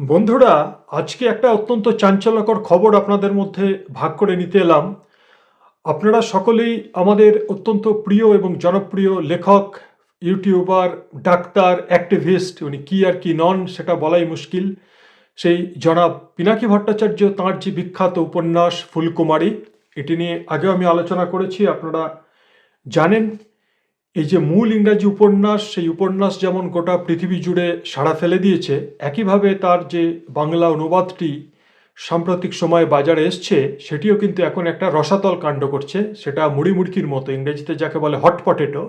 বন্ধুরা, আজকে একটা অত্যন্ত চাঞ্চল্যকর খবর আপনাদের মধ্যে ভাগ করে নিতে এলাম। আপনারা সকলেই আমাদের অত্যন্ত প্রিয় এবং জনপ্রিয় লেখক, ইউটিউবার, ডাক্তার, অ্যাক্টিভিস্ট, উনি কি আর কি নন সেটা বলাই মুশকিল। সেই জনাব পিনাকি ভট্টাচার্য, তাঁর যে বিখ্যাত উপন্যাস ফুলকুমারী, এটি নিয়ে আগেও আমি আলোচনা করেছি, আপনারা জানেন। এই যে মূল ইংরাজি উপন্যাস, সেই উপন্যাস যেমন গোটা পৃথিবী জুড়ে সাড়া ফেলে দিয়েছে, একইভাবে তার যে বাংলা অনুবাদটি সাম্প্রতিক সময়ে বাজারে এসছে, সেটিও কিন্তু এখন একটা রসাতল কাণ্ড করছে। সেটা মুড়ি মুড়কির মতো, ইংরেজিতে যাকে বলে হট পটেটো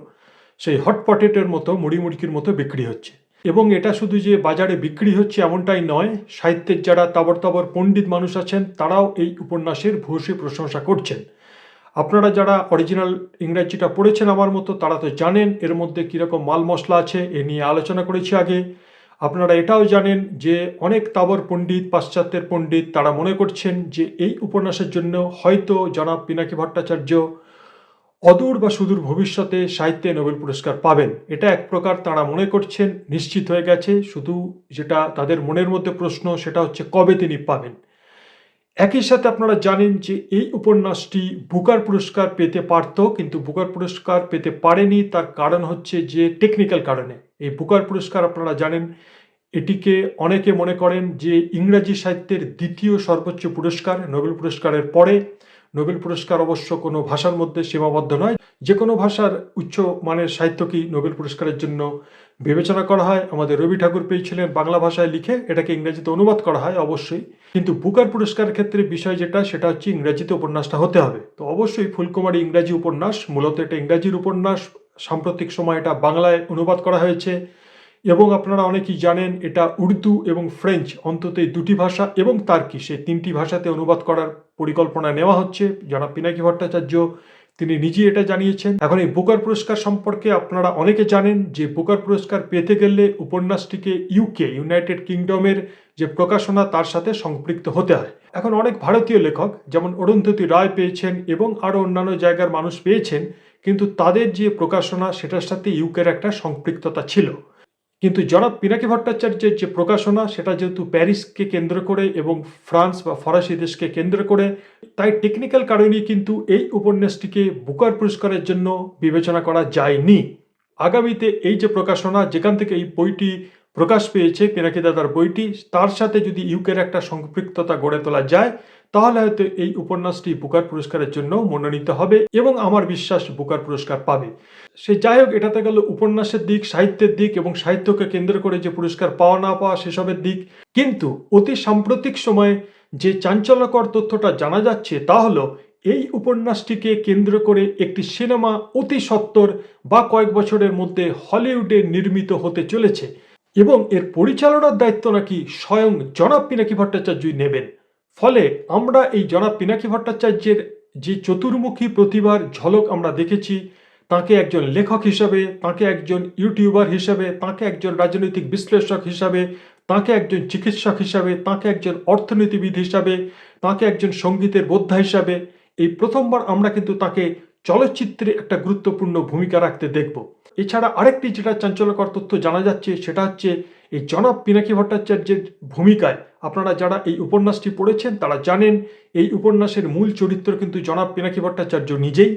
সেই হট পটেটোর মতো মুড়ি মুড়কির মতো বিক্রি হচ্ছে। এবং এটা শুধু যে বাজারে বিক্রি হচ্ছে এমনটাই নয়, সাহিত্যের যারা তাবর তাবর পণ্ডিত মানুষ আছেন, তারাও এই উপন্যাসের ভূয়সী প্রশংসা করছেন। আপনারা যারা অরিজিনাল ইংরাজিটা পড়েছেন আমার মতো, তারা তো জানেন এর মধ্যে কীরকম মাল মশলা আছে, এ নিয়ে আলোচনা করেছি আগে। আপনারা এটাও জানেন যে অনেক তাবর পণ্ডিত, পাশ্চাত্যের পণ্ডিত, তারা মনে করছেন যে এই উপন্যাসের জন্য হয়তো জনাব পিনাকি ভট্টাচার্য অদূর বা সুদূর ভবিষ্যতে সাহিত্যে নোবেল পুরস্কার পাবেন। এটা এক প্রকার তারা মনে করছেন, নিশ্চিত হয়ে গেছে। শুধু যেটা তাদের মনের মধ্যে প্রশ্ন, সেটা হচ্ছে কবে তিনি পাবেন। একই সাথে আপনারা জানেন যে এই উপন্যাসটি বুকার পুরস্কার পেতে পারত, কিন্তু বুকার পুরস্কার পেতে পারেনি। তার কারণ হচ্ছে যে টেকনিক্যাল কারণে। এই বুকার পুরস্কার আপনারা জানেন, এটিকে অনেকে মনে করেন যে ইংরাজি সাহিত্যের দ্বিতীয় সর্বোচ্চ পুরস্কার, নোবেল পুরস্কারের পরে। নোবেল পুরস্কার অবশ্য কোনো ভাষার মধ্যে সীমাবদ্ধ নয়। যে কোনো ভাষার উচ্চ মানের সাহিত্যকেই নোবেল পুরস্কারের জন্য বিবেচনা করা হয়। আমাদের রবি ঠাকুর পেয়েছিলেন বাংলা ভাষায় লিখে, এটাকে ইংরেজিতে অনুবাদ করা হয় অবশ্যই। কিন্তু বুকার পুরস্কারের ক্ষেত্রে বিষয় যেটা, সেটা হচ্ছে ইংরাজিতে উপন্যাসটা হতে হবে। তো অবশ্যই ফুলকুমারী ইংরাজি উপন্যাস, মূলত এটা ইংরাজির উপন্যাস, সাম্প্রতিক সময় এটা বাংলায় অনুবাদ করা হয়েছে। এবং আপনারা অনেকেই জানেন, এটা উর্দু এবং ফ্রেঞ্চ, অন্তত এই দুটি ভাষা এবং তার্কি, সেই তিনটি ভাষাতে অনুবাদ করার পরিকল্পনা নেওয়া হচ্ছে। যারা পিনাকি ভট্টাচার্য তিনি নিজেই এটা জানিয়েছেন। এখন এই বুকার পুরস্কার সম্পর্কে আপনারা অনেকে জানেন যে বুকার পুরস্কার পেতে গেলে উপন্যাসটিকে ইউকে ইউনাইটেড কিংডমের যে প্রকাশনা তার সাথে সম্পৃক্ত হতে হয়। এখন অনেক ভারতীয় লেখক, যেমন অরুন্ধতী রায় পেয়েছেন এবং আরও অন্যান্য জায়গার মানুষ পেয়েছেন, কিন্তু তাদের যে প্রকাশনা সেটার সাথে ইউকের একটা সম্পৃক্ততা ছিল। কিন্তু জনাব পিনাকি ভট্টাচার্যের যে প্রকাশনা, সেটা যেহেতু প্যারিসকে কেন্দ্র করে এবং ফ্রান্স বা ফরাসি দেশকে কেন্দ্র করে, তাই টেকনিক্যাল কারণেই কিন্তু এই উপন্যাসটিকে বুকার পুরস্কারের জন্য বিবেচনা করা যায়নি। আগামীতে এই যে প্রকাশনা, যেখান থেকে এই বইটি প্রকাশ পেয়েছে, পিনাকি দাদার বইটি, তার সাথে যদি ইউকের একটা সম্পৃক্ততা গড়ে তোলা যায় তাহলে হয়তো এই উপন্যাসটি বুকার পুরস্কারের জন্য মনোনীত হবে এবং আমার বিশ্বাস বুকার পুরস্কার পাবে। সে যাই হোক, এটাতে গেল উপন্যাসের দিক, সাহিত্যের দিক এবং সাহিত্যকে কেন্দ্র করে যে পুরস্কার পাওয়া না পাওয়া সেসবের দিক। কিন্তু অতি সাম্প্রতিক সময়ে যে চাঞ্চল্যকর তথ্যটা জানা যাচ্ছে তা হলো, এই উপন্যাসটিকে কেন্দ্র করে একটি সিনেমা অতি সত্বর বা কয়েক বছরের মধ্যে হলিউডে নির্মিত হতে চলেছে এবং এর পরিচালনার দায়িত্ব নাকি স্বয়ং জনাব পিনাকি ভট্টাচার্যই নেবেন। ফলে আমরা এই জনাব পিনাকি ভট্টাচার্যের যে চতুর্মুখী প্রতিভার ঝলক আমরা দেখেছি, তাকে একজন লেখক হিসাবে, তাকে একজন ইউটিউবার হিসাবে, তাকে একজন রাজনৈতিক বিশ্লেষক হিসাবে, তাকে একজন চিকিৎসক হিসাবে, তাকে একজন অর্থনীতিবিদ হিসাবে, তাকে একজন সঙ্গীতের বোদ্ধা হিসাবে, এই প্রথমবার আমরা কিন্তু তাকে চলচ্চিত্রে একটা গুরুত্বপূর্ণ ভূমিকা রাখতে দেখব। এছাড়া আরেকটি যেটা চাঞ্চল্যকর তথ্য জানা যাচ্ছে, সেটা হচ্ছে এই জনাব পিনাকি ভট্টাচার্যের ভূমিকায় আপনারা যারা এই উপন্যাসটি পড়েছেন, তারা জানেন এই উপন্যাসের মূল চরিত্র কিন্তু জনাব পিনাকি ভট্টাচার্য নিজেই।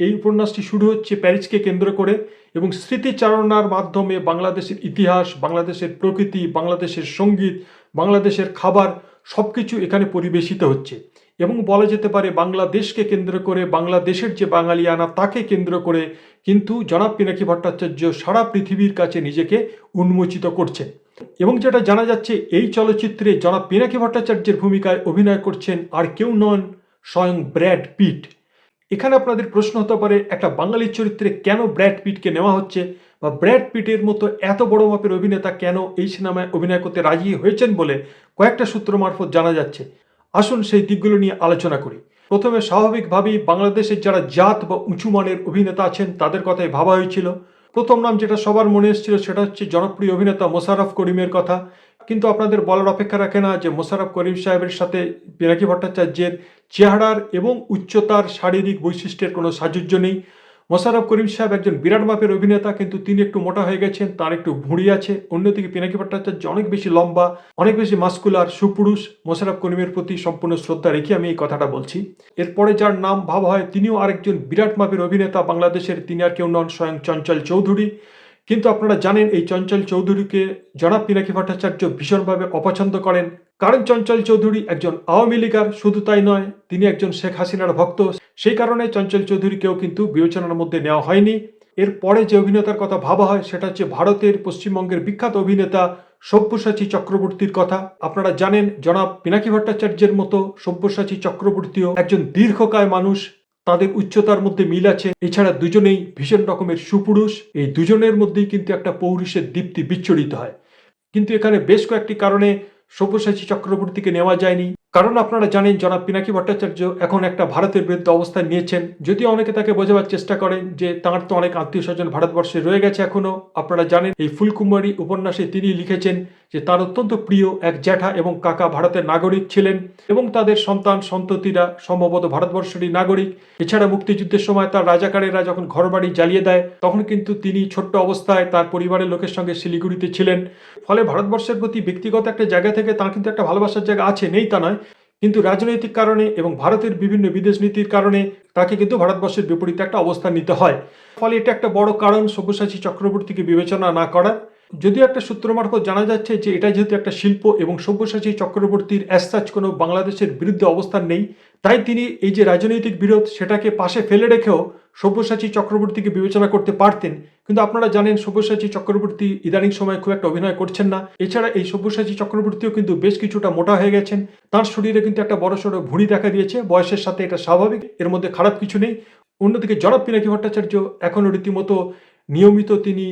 এই উপন্যাসটি শুরু হচ্ছে প্যারিসকে কেন্দ্র করে এবং স্মৃতিচারণার মাধ্যমে বাংলাদেশের ইতিহাস, বাংলাদেশের প্রকৃতি, বাংলাদেশের সংগীত, বাংলাদেশের খাবার সব কিছু এখানে পরিবেশিত হচ্ছে। এবং বলা যেতে পারে বাংলাদেশকে কেন্দ্র করে, বাংলাদেশের যে বাঙালিয়ানা তাকে কেন্দ্র করে, কিন্তু জনাব পিনাকি ভট্টাচার্য সারা পৃথিবীর কাছে নিজেকে উন্মোচিত করছেন এবং যেটা জানা যাচ্ছে, এই চলচ্চিত্রে জনাব পিনাকি ভট্টাচার্যের ভূমিকায় অভিনয় করছেন আর কেউ নন, স্বয়ং ব্র্যাড পিট। এখানে আপনাদের প্রশ্ন হতে পারে, একটা বাঙালির চরিত্রে কেন ব্র্যাড পিটকে নেওয়া হচ্ছে? বা ব্র্যাড পিটের মতো এত বড় মাপের অভিনেতা কেন এই সিনেমায় অভিনয় করতে রাজি হয়েছেন বলে কয়েকটা সূত্র মারফত জানা যাচ্ছে। আসুন সেই দিকগুলো নিয়ে আলোচনা করি। প্রথমে স্বাভাবিকভাবেই বাংলাদেশের যারা জাত বা উঁচু মানের অভিনেতা আছেন, তাদের কথাই ভাবা হয়েছিল। প্রথম নাম যেটা সবার মনে এসেছিল সেটা হচ্ছে জনপ্রিয় অভিনেতা মোশাররফ করিমের কথা। কিন্তু আপনাদের বলার অপেক্ষা রাখে না যে মোশাররফ করিম সাহেবের সাথে পিনাকি ভট্টাচার্যের চেহারার এবং উচ্চতার শারীরিক বৈশিষ্ট্যের কোনো সাযুজ্য নেই। মোশাররফ করিম সাহেব একজন বিরাট মাপের অভিনেতা, কিন্তু তিনি একটু মোটা হয়ে গেছেন, তার একটু ভুঁড়ি আছে। অন্যদিকে পিনাকি ভট্টাচার্য অনেক বেশি লম্বা, অনেক বেশি মাস্কুলার, সুপুরুষ। মোশারফ করিমের প্রতি সম্পূর্ণ শ্রদ্ধা রেখে আমি এই কথাটা বলছি। এরপরে যার নাম ভাবা হয়, তিনিও আরেকজন বিরাট মাপের অভিনেতা। বাংলাদেশের তিনি আর কেউ নন, স্বয়ং চঞ্চল চৌধুরী। কিন্তু আপনারা জানেন, এই চঞ্চল চৌধুরীকে জনাব পিনাকি ভট্টাচার্য ভীষণভাবে অপছন্দ করেন। কারণ চঞ্চল চৌধুরী একজন আওয়ামী লীগার, শুধু তাই নয়, তিনি একজন শেখ হাসিনার ভক্ত। সেই কারণে চঞ্চল চৌধুরীকেও কিন্তু বিবেচনার মধ্যে নেওয়া হয়নি। এরপরে যে অভিনেতার কথা ভাবা হয়, সেটা হচ্ছে ভারতের পশ্চিমবঙ্গের বিখ্যাত অভিনেতা সব্যসাচী চক্রবর্তীর কথা। আপনারা জানেন, জনাব পিনাকি ভট্টাচার্যের মতো সব্যসাচী চক্রবর্তীও একজন দীর্ঘকায় মানুষ। তাদের উচ্চতার মধ্যে মিল আছে। এছাড়া দুজনেই ভীষণ রকমের সুপুরুষ। এই দুজনের মধ্যেই কিন্তু একটা পৌরুষের দীপ্তি বিচ্ছরিত হয়। কিন্তু এখানে বেশ কয়েকটি কারণে সব্যসাচী চক্রবর্তীকে নেওয়া যায়নি। কারণ আপনারা জানেন জনাব পিনাকি ভট্টাচার্য এখন একটা ভারতের বিরুদ্ধে অবস্থান নিয়েছেন। যদিও অনেকে তাকে বোঝাবার চেষ্টা করেন যে তাঁর তো অনেক আত্মীয় স্বজন ভারতবর্ষে রয়ে গেছে এখনও আপনারা জানেন এই ফুলকুমারী উপন্যাসে তিনি লিখেছেন যে, তার অত্যন্ত প্রিয় এক জ্যাঠা এবং কাকা ভারতের নাগরিক ছিলেন এবং তাদের সন্তান, সন্ততিরা সম্ভবত ভারতবর্ষেরই নাগরিক। এছাড়া মুক্তিযুদ্ধের সময় তার রাজাকারেরা যখন ঘরবাড়ি জ্বালিয়ে দেয়, তখন কিন্তু তিনি ছোট্ট অবস্থায় তার পরিবারের লোকের সঙ্গে শিলিগুড়িতে ছিলেন। ফলে ভারতবর্ষের প্রতি ব্যক্তিগত একটা জায়গা থেকে তার কিন্তু একটা ভালোবাসার জায়গা আছে, নেই তা নয়। কিন্তু রাজনৈতিক কারণে এবং ভারতের বিভিন্ন বিদেশ নীতির কারণে তাকে কিন্তু ভারতবর্ষের বিপরীতে একটা অবস্থান নিতে হয়। ফলে এটা একটা বড় কারণ সব্যসাচী চক্রবর্তীকে বিবেচনা না করার যদিও একটা সূত্র মারফত জানা যাচ্ছে যে এটা যেহেতু একটা শিল্প এবং সব্যসাচী চক্রবর্তীর অ্যাসাচ কোনো বাংলাদেশের বিরুদ্ধে অবস্থান নেই, তাই তিনি এই যে রাজনৈতিক বিরোধ সেটাকে পাশে ফেলে রেখেও সব্যসাচী চক্রবর্তীকে বিবেচনা করতে পারতেন। কিন্তু আপনারা জানেন সব্যসাচী চক্রবর্তী ইদানিং সময় খুব একটা অভিনয় করছেন না। এছাড়া এই সব্যসাচী চক্রবর্তীও কিন্তু বেশ কিছুটা মোটা হয়ে গেছেন। তার শরীরে কিন্তু একটা বড় সড়ো ভুঁড়ি দেখা দিয়েছে। বয়সের সাথে এটা স্বাভাবিক, এর মধ্যে খারাপ কিছু নেই। অন্যদিকে জনাব পিনাকি ভট্টাচার্য এখনও রীতিমতো নিয়মিত তিনি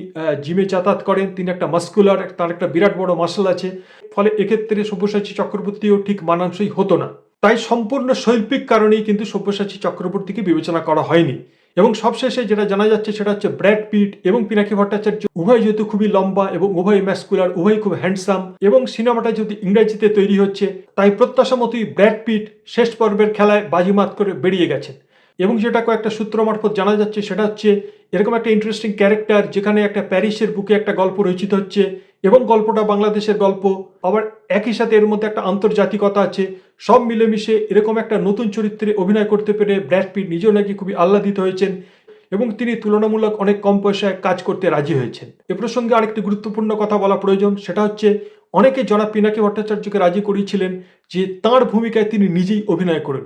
জিমে যাতায়াত করেন। তিনি একটা মাস্কুলার তার একটা বিরাট বড় মাসল আছে। ফলে এক্ষেত্রে সব্যসাচী চক্রবর্তীও ঠিক মানানসই হতো না। তাই সম্পূর্ণ শৈল্পিক কারণেই কিন্তু সব্যসাচী চক্রবর্তীকে বিবেচনা করা হয়নি। এবং সবশেষে যেটা জানা যাচ্ছে সেটা হচ্ছে ব্র্যাড পিট এবং পিনাকি ভট্টাচার্য উভয় যেহেতু খুবই লম্বা এবং উভয় ম্যাসকুলার উভয় খুব হ্যান্ডসাম এবং সিনেমাটা যদি ইংরেজিতে তৈরি হচ্ছে, তাই প্রত্যাশা মতোই ব্র্যাড পিট শেষ পর্বের খেলায় বাজিমাত করে বেরিয়ে গেছেন। এবং যেটা কয়েকটা সূত্র মারফত জানা যাচ্ছে, সেটা হচ্ছে এরকম একটা ইন্টারেস্টিং ক্যারেক্টার যেখানে একটা প্যারিসের বুকে একটা গল্প রচিত হচ্ছে এবং গল্পটা বাংলাদেশের গল্প, আবার একই সাথে এর মধ্যে একটা আন্তর্জাতিকতা আছে। সব মিলেমিশে এরকম একটা নতুন চরিত্রে অভিনয় করতে পেরে ব্র্যাড পিট নিজেও নাকি খুবই আহ্লাদিত হয়েছেন এবং তিনি তুলনামূলক অনেক কম পয়সায় কাজ করতে রাজি হয়েছেন। এ প্রসঙ্গে আরেকটি গুরুত্বপূর্ণ কথা বলা প্রয়োজন, সেটা হচ্ছে অনেকে জনাব পিনাকি ভট্টাচার্যকে রাজি করিয়েছিলেন যে তার ভূমিকায় তিনি নিজেই অভিনয় করেন।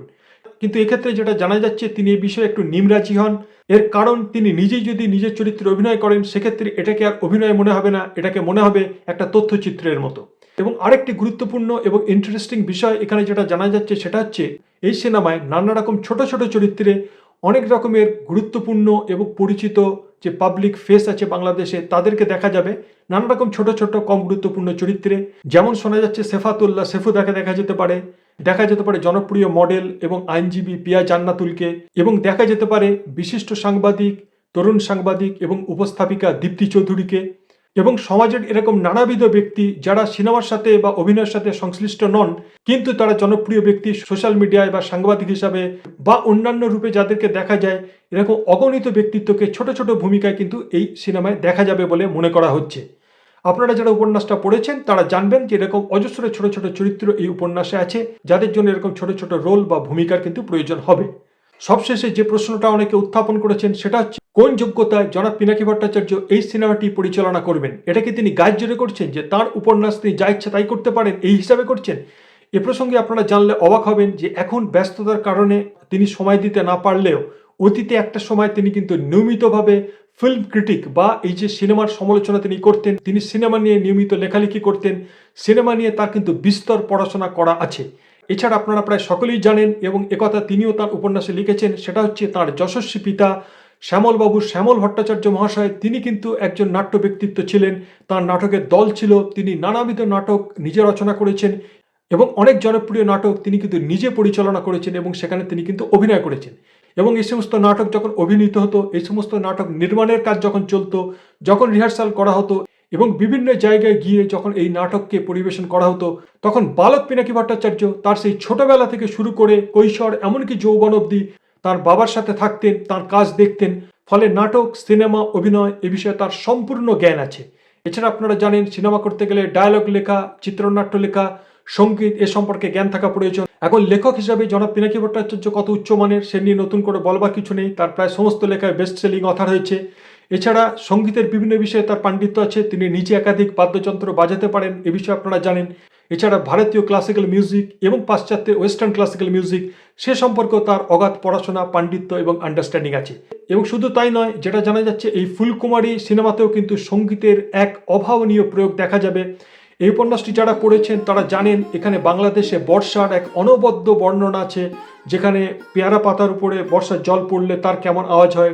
কিন্তু এক্ষেত্রে যেটা জানা যাচ্ছে, তিনি এই বিষয়ে একটু নিমরাজি হন। এর কারণ, তিনি নিজেই যদি নিজের চরিত্রে অভিনয় করেন, সেক্ষেত্রে এটাকে আর অভিনয় মনে হবে না, এটাকে মনে হবে একটা তথ্যচিত্রের মতো। এবং আরেকটি গুরুত্বপূর্ণ এবং ইন্টারেস্টিং বিষয় এখানে যেটা জানা যাচ্ছে, সেটা হচ্ছে, এই সিনেমায় নানা রকম ছোট ছোট চরিত্রে অনেক রকমের গুরুত্বপূর্ণ এবং পরিচিত যে পাবলিক ফেস আছে বাংলাদেশে, তাদেরকে দেখা যাবে। নানা রকম ছোট ছোট, কম গুরুত্বপূর্ণ চরিত্রে। যেমন শোনা যাচ্ছে, সেফাতুল্লাহ সেফু দেখা দেখা যেতে পারে। দেখা যেতে পারে জনপ্রিয় মডেল এবং আইনজীবী পিয়া জান্নাতুলকে, এবং দেখা যেতে পারে বিশিষ্ট সাংবাদিক, তরুণ সাংবাদিক এবং উপস্থাপিকা দীপ্তি চৌধুরীকে, এবং সমাজের এরকম নানাবিধ ব্যক্তি যারা সিনেমার সাথে বা অভিনয়ের সাথে সংশ্লিষ্ট নন, কিন্তু তারা জনপ্রিয় ব্যক্তি সোশ্যাল মিডিয়ায় বা সাংবাদিক হিসাবে বা অন্যান্য রূপে যাদেরকে দেখা যায়, এরকম অগণিত ব্যক্তিত্বকে ছোট ছোট ভূমিকায় কিন্তু এই সিনেমায় দেখা যাবে বলে মনে করা হচ্ছে। আপনারা যারা উপন্যাসটা পড়েছেন, তারা জানবেন যে এরকম অজস্র ছোট ছোট চরিত্র এই উপন্যাসে আছে, যাদের জন্য এরকম ছোট ছোট রোল বা ভূমিকার কিন্তু প্রয়োজন হবে। সবশেষে যে প্রশ্নটা অনেকে উত্থাপন করেছেন, সেটা হচ্ছে, কোন যোগ্যতায় জনাব পিনাকি ভট্টাচার্য এই সিনেমাটি পরিচালনা করবেন? এটা কি তিনি গাছ জোরে করছেন যে তার উপন্যাস তিনি যা ইচ্ছা তাই করতে পারেন, এই হিসাবে করছেন? এ প্রসঙ্গে আপনারা জানলে অবাক হবেন যে এখন ব্যস্ততার কারণে তিনি সময় দিতে না পারলেও অতীতে একটা সময় তিনি কিন্তু নিয়মিতভাবে ফিল্ম ক্রিটিক বা এই যে সিনেমার সমালোচনা তিনি করতেন, তিনি সিনেমা নিয়ে নিয়মিত লেখালেখি করতেন, সিনেমা নিয়ে তার কিন্তু বিস্তর পড়াশোনা করা আছে। এছাড়া আপনারা প্রায় সকলেই জানেন এবং একথা তিনিও তার উপন্যাসে লিখেছেন, সেটা হচ্ছে তার যশস্বী পিতা শ্যামলবাবু শ্যামল ভট্টাচার্য মহাশয়। তিনি কিন্তু একজন নাট্য ব্যক্তিত্ব ছিলেন, তার নাটকের দল ছিল, তিনি নানাবিধ নাটক নিজে রচনা করেছেন এবং অনেক জনপ্রিয় নাটক তিনি কিন্তু নিজে পরিচালনা করেছেন এবং সেখানে তিনি কিন্তু অভিনয় করেছেন। এবং এই সমস্ত নাটক যখন অভিনীত হতো, এই সমস্ত নাটক নির্মাণের কাজ যখন চলতো, যখন রিহার্সাল করা হতো এবং বিভিন্ন জায়গায় গিয়ে যখন এই নাটককে পরিবেশন করা হতো, তখন বালক পিনাকি ভট্টাচার্য তার সেই ছোটবেলা থেকে শুরু করে কৈশোর, এমনকি যৌবন অবধি তার বাবার সাথে থাকতেন, তার কাজ দেখতেন, ফলে নাটক, সিনেমা, অভিনয় এ বিষয়ে তার সম্পূর্ণ জ্ঞান আছে। এছাড়া আপনারা জানেন, সিনেমা করতে গেলে ডায়ালগ লেখা, চিত্রনাট্য লেখা, সংগীত এ সম্পর্কে জ্ঞান থাকা প্রয়োজন। এখন লেখক হিসাবে জনাব পিনাকি ভট্টাচার্য কত উচ্চমানের সে নিয়ে নতুন করে বলবার কিছু নেই, তার প্রায় সমস্ত লেখায় বেস্ট সেলিং অথার হয়েছে। এছাড়া সঙ্গীতের বিভিন্ন বিষয়ে তার পাণ্ডিত্য আছে, তিনি নিজে একাধিক বাদ্যযন্ত্র বাজাতে পারেন, এ বিষয়ে আপনারা জানেন। এছাড়া ভারতীয় ক্লাসিক্যাল মিউজিক এবং পাশ্চাত্যের ওয়েস্টার্ন ক্লাসিক্যাল মিউজিক সে সম্পর্কেও তার অগাধ পড়াশোনা, পাণ্ডিত্য এবং আন্ডারস্ট্যান্ডিং আছে। এবং শুধু তাই নয়, যেটা জানা যাচ্ছে, এই ফুলকুমারী সিনেমাতেও কিন্তু সঙ্গীতের এক অভাবনীয় প্রয়োগ দেখা যাবে। এই উপন্যাসটি যারা পড়েছেন তারা জানেন এখানে বাংলাদেশে বর্ষার এক অনবদ্য বর্ণনা আছে, যেখানে পেয়ারা পাতার উপরে বর্ষার জল পড়লে তার কেমন আওয়াজ হয়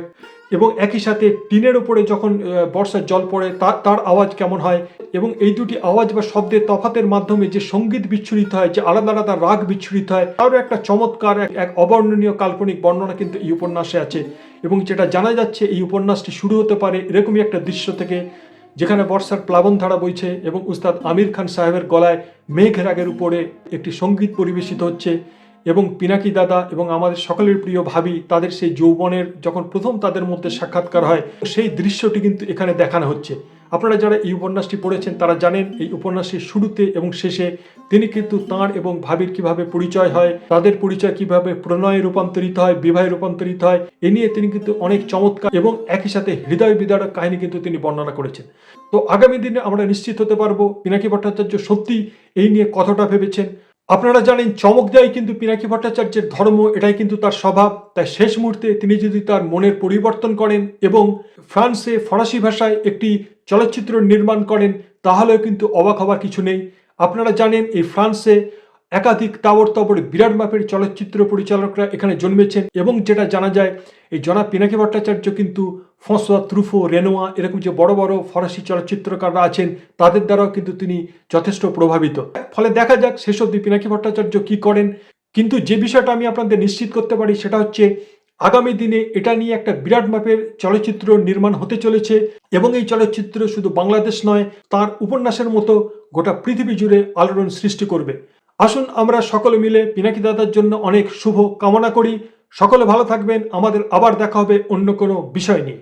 এবং একই সাথে টিনের উপরে যখন বর্ষার জল পড়ে তার তার আওয়াজ কেমন হয় এবং এই দুটি আওয়াজ বা শব্দের তফাতের মাধ্যমে যে সংগীত বিচ্ছুরিত হয়, যে আলাদা আলাদা রাগ বিচ্ছুরিত হয়, তারও একটা চমৎকার এক অবর্ণনীয় কাল্পনিক বর্ণনা কিন্তু এই উপন্যাসে আছে এবং যেটা জানা যাচ্ছে এই উপন্যাসটি শুরু হতে পারে এরকমই একটা দৃশ্য থেকে। যেখানে বর্ষার প্লাবন ধারা বইছে এবং উস্তাদ আমির খান সাহেবের গলায় মেঘ রাগের উপরে একটি সংগীত পরিবেশিত হচ্ছে এবং পিনাকি দাদা এবং আমাদের সকলের প্রিয় ভাবি তাদের সেই যৌবনের যখন প্রথম তাদের মধ্যে সাক্ষাৎকার হয়, সেই দৃশ্যটি কিন্তু এখানে দেখানো হচ্ছে। আপনারা যারা এই উপন্যাসটি পড়েছেন, তারা জানেন এই উপন্যাসের শুরুতে এবং শেষে তিনি কিন্তু তাঁর এবং ভাবির কীভাবে পরিচয় হয়, তাদের পরিচয় কীভাবে প্রণয়ে রূপান্তরিত হয়, বিবাহে রূপান্তরিত হয়, এ নিয়ে তিনি কিন্তু অনেক চমৎকার এবং একই সাথে হৃদয় বিদারক কাহিনী কিন্তু তিনি বর্ণনা করেছেন। তো আগামী দিনে আমরা নিশ্চিত হতে পারব, পিনাকি ভট্টাচার্য সত্যি এই নিয়ে কথাটা ভেবেছেন? আপনারা জানেন, চমক দেয় কিন্তু পিনাকি ভট্টাচার্যের ধর্ম, এটাই কিন্তু তার স্বভাব। তাই শেষ মুহূর্তে তিনি যদি তার মনের পরিবর্তন করেন এবং ফ্রান্সে ফরাসি ভাষায় একটি চলচ্চিত্র নির্মাণ করেন, তাহলেও কিন্তু অবাক হবার কিছু নেই। আপনারা জানেন, এই ফ্রান্সে একাধিক তাবর তবর বিরাট মাপের চলচ্চিত্র পরিচালকরা এখানে জন্মেছেন এবং যেটা জানা যায়, এই জনা পিনাকি ভট্টাচার্য কিন্তু ফসোয়া ত্রুফো রেনোয়া এরকম যে বড় বড় ফরাসি চলচ্চিত্রকাররা আছেন, তাদের দ্বারাও কিন্তু তিনি যথেষ্ট প্রভাবিত। ফলে দেখা যাক শেষ অব্দি পিনাকি ভট্টাচার্য কি করেন। কিন্তু যে বিষয়টা আমি আপনাদের নিশ্চিত করতে পারি, সেটা হচ্ছে আগামী দিনে এটা নিয়ে একটা বিরাট মাপের চলচ্চিত্র নির্মাণ হতে চলেছে এবং এই চলচ্চিত্র শুধু বাংলাদেশ নয়, তার উপন্যাসের মতো গোটা পৃথিবী জুড়ে আলোড়ন সৃষ্টি করবে। আসুন আমরা সকলে মিলে পিনাকি দাদার জন্য অনেক শুভ কামনা করি। সকলে ভালো থাকবেন। আমাদের আবার দেখা হবে অন্য কোনো বিষয় নিয়ে।